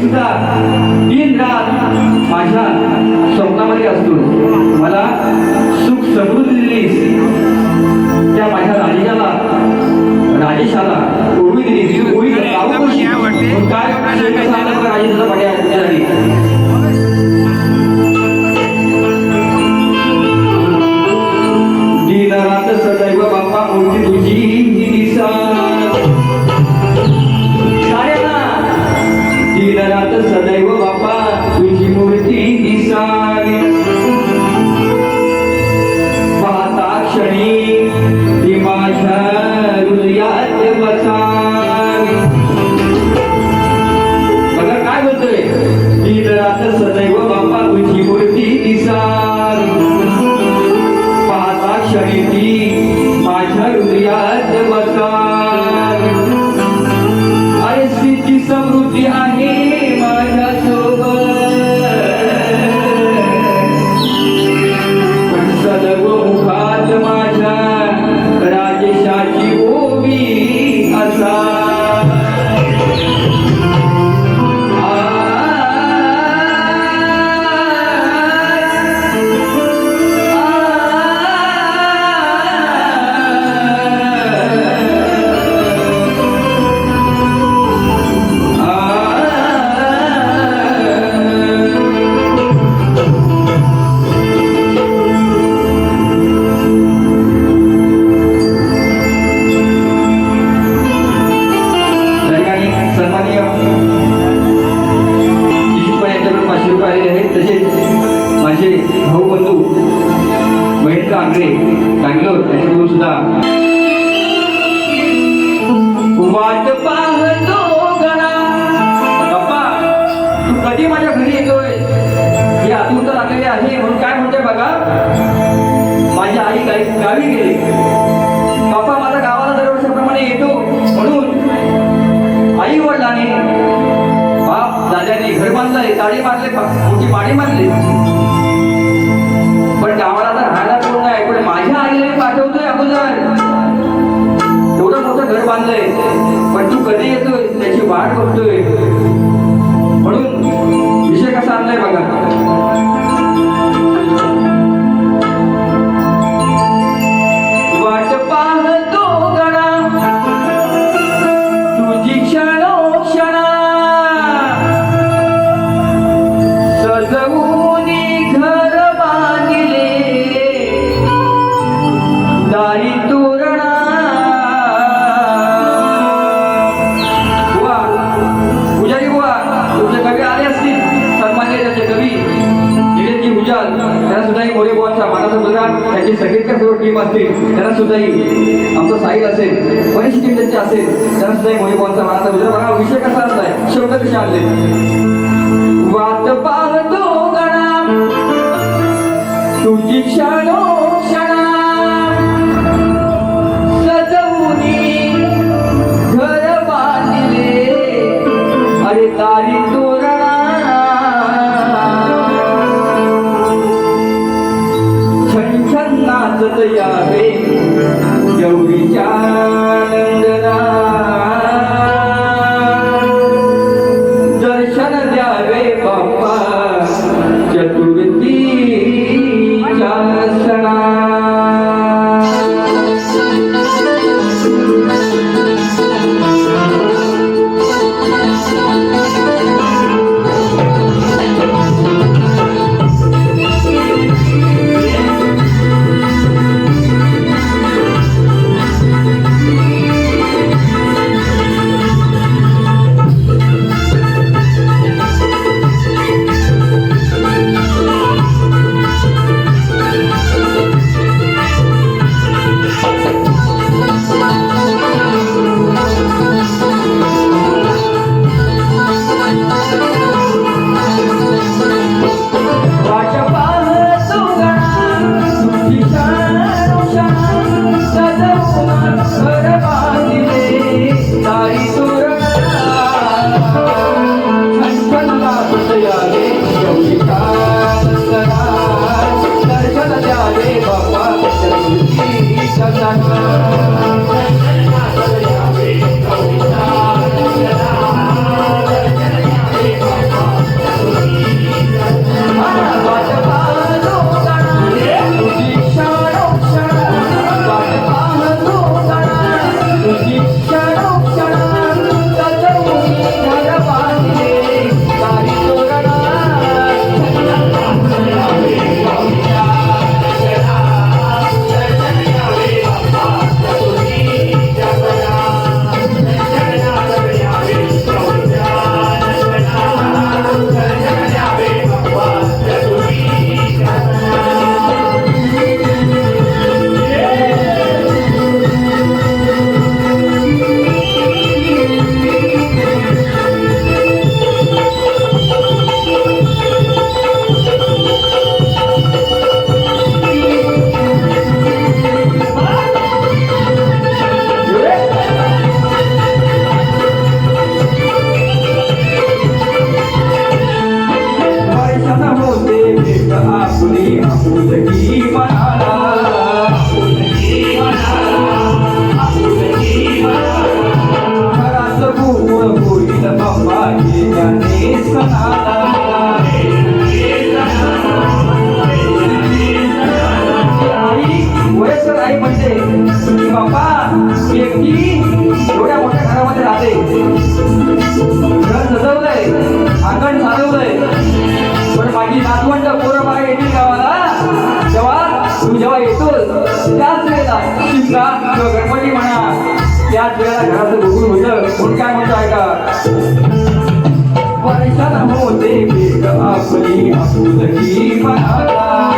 दिन रात माझ्या स्वप्नामध्ये असतो मला सुख समृद्धी दिलीस. त्या माझ्या राजेशाला राजेशाला ओळी दिली ओळी मग काय? हृदयात बसावी अरे समृद्धी आहे. कधी माझ्या घरी येतोय? ही आतुरता लागलेली आहे. म्हणून काय म्हणतोय बघा? माझी आई गावी गावी गेली. बाप्पा माझा गावाला दरवर्षाप्रमाणे येतो. म्हणून आई वडिलांनी बाप दादाने घर बांधलंय ताडी मारले मोठी पाणी मारली. पण गावाला तर राहायला कोण नाही. पण माझ्या आईला पाठवतोय अगोदर. एवढं मोठं घर बांधलंय. पण तू कधी येतोय? त्याची वाट बघतोय. निलेशजी त्यांना सुद्धाही मोरे बुवांचा मानाचा मुलगा. त्यांची संगीतकार सर्व टीम असतील त्यांना सुद्धाही आमचा साहिल असेल बरीच टीम त्यांची असेल त्यांना सुद्धाही मोरे बुवांचा मानाचा मुलगा. बघा विषय कसा असताय शब्द कसे आणले? वाट पाहतो गणा. तुझी क्षणो सजवलंय घर सजवलंय. आकण साधवलंय पण माझी नातवंड पोरं बाहेर येतील का मला जेव्हा तू जेव्हा येतो त्याच वेळेला चिंता किंवा गणपती म्हणा त्याच वेळेला घराचं बघून होतं. कोण काय म्हणतो ऐका? वर्षाला होते. आपली आपुलकी मनाला